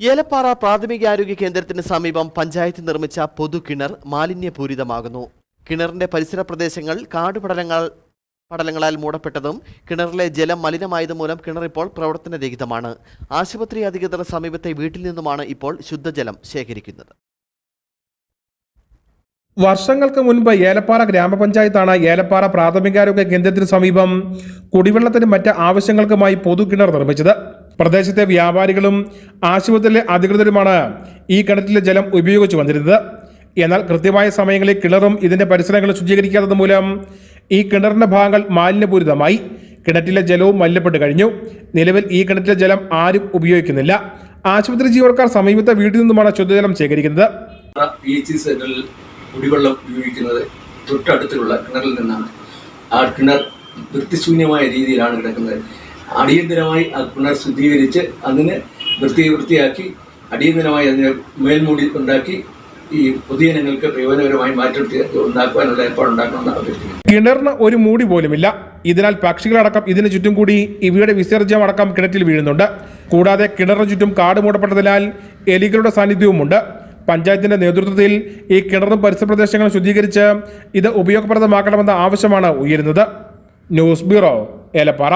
ഏലപ്പാറ പ്രാഥമികാരോഗ്യ കേന്ദ്രത്തിന് സമീപം പഞ്ചായത്ത് നിർമ്മിച്ച പൊതുകിണർ മാലിന്യപൂരിതമാകുന്നു. കിണറിന്റെ പരിസര പ്രദേശങ്ങൾ കാടുപടലങ്ങൾ പടലങ്ങളാൽ മൂടപ്പെട്ടതും കിണറിലെ ജലം മലിനമായത് മൂലം കിണർ ഇപ്പോൾ പ്രവർത്തനരഹിതമാണ്. ആശുപത്രി അധികൃതർ സമീപത്തെ വീട്ടിൽ നിന്നുമാണ് ഇപ്പോൾ ശുദ്ധജലം ശേഖരിക്കുന്നത്. വർഷങ്ങൾക്ക് മുൻപ് ഏലപ്പാറ ഗ്രാമപഞ്ചായത്താണ് ഏലപ്പാറ പ്രാഥമികാരോഗ്യ കേന്ദ്രത്തിന് സമീപം കുടിവെള്ളത്തിനും മറ്റ് ആവശ്യങ്ങൾക്കുമായി പൊതുകിണർ നിർമ്മിച്ചത്. പ്രദേശത്തെ വ്യാപാരികളും ആശുപത്രിയിലെ അധികൃതരുമാണ് ഈ കിണറ്റിലെ ജലം ഉപയോഗിച്ചു വന്നിരുന്നത്. എന്നാൽ കൃത്യമായ സമയങ്ങളിൽ കിണറും ഇതിന്റെ പരിസരങ്ങളും ശുചീകരിക്കാത്തത് മൂലം ഈ കിണറിന്റെ ഭാഗങ്ങൾ മാലിന്യപൂരിതമായി. കിണറ്റിലെ ജലവും മലിനപ്പെട്ട് കഴിഞ്ഞു. നിലവിൽ ഈ കിണറ്റിലെ ജലം ആരും ഉപയോഗിക്കുന്നില്ല. ആശുപത്രി ജീവനക്കാർ സമീപത്തെ വീട്ടിൽ നിന്നുമാണ് ശുദ്ധജലം ശേഖരിക്കുന്നത്. പി എച്ച് സെന്ററിൽ കുടിവെള്ളം ഉപയോഗിക്കുന്നത് തൊട്ടടുത്തുള്ള കിണറിൽ നിന്നാണ്. ആ കിണർ വൃത്തിശൂന്യമായ രീതിയിലാണ് കിടക്കുന്നത്. അടിയന്തരമായി അത് പുനഃശുദ്ധീകരിച്ച് ശുദ്ധീകരിച്ച് അതിന് വൃത്തി വൃത്തിയാക്കി അടിയന്തരമായി അതിന് മേൽമൂടി ഉണ്ടാക്കി ഈ പൊതുജനങ്ങൾക്ക് പ്രയോജനകരമായി മാറ്റി ഉണ്ടാക്കുവാനുള്ള ഏർപ്പാടുണ്ടാക്കണമെന്ന് അഭ്യർത്ഥിക്കുന്നു. കിണറിന് ഒരു മൂടി പോലുമില്ല. ഇതിനാൽ പക്ഷികളടക്കം ഇതിന് ചുറ്റും കൂടി ഇവയുടെ വിസർജ്യം അടക്കം കിണറ്റിൽ വീഴുന്നുണ്ട്. കൂടാതെ കിണറിന് ചുറ്റും കാട് മൂടപ്പെട്ടതിനാൽ എലികളുടെ സാന്നിധ്യവുമുണ്ട്. പഞ്ചായത്തിന്റെ നേതൃത്വത്തിൽ ഈ കിണറും പരിസര പ്രദേശങ്ങളും ശുദ്ധീകരിച്ച് ഇത് ഉപയോഗപ്രദമാക്കണമെന്ന ആവശ്യമാണ് ഉയരുന്നത്. News bureau Elappara.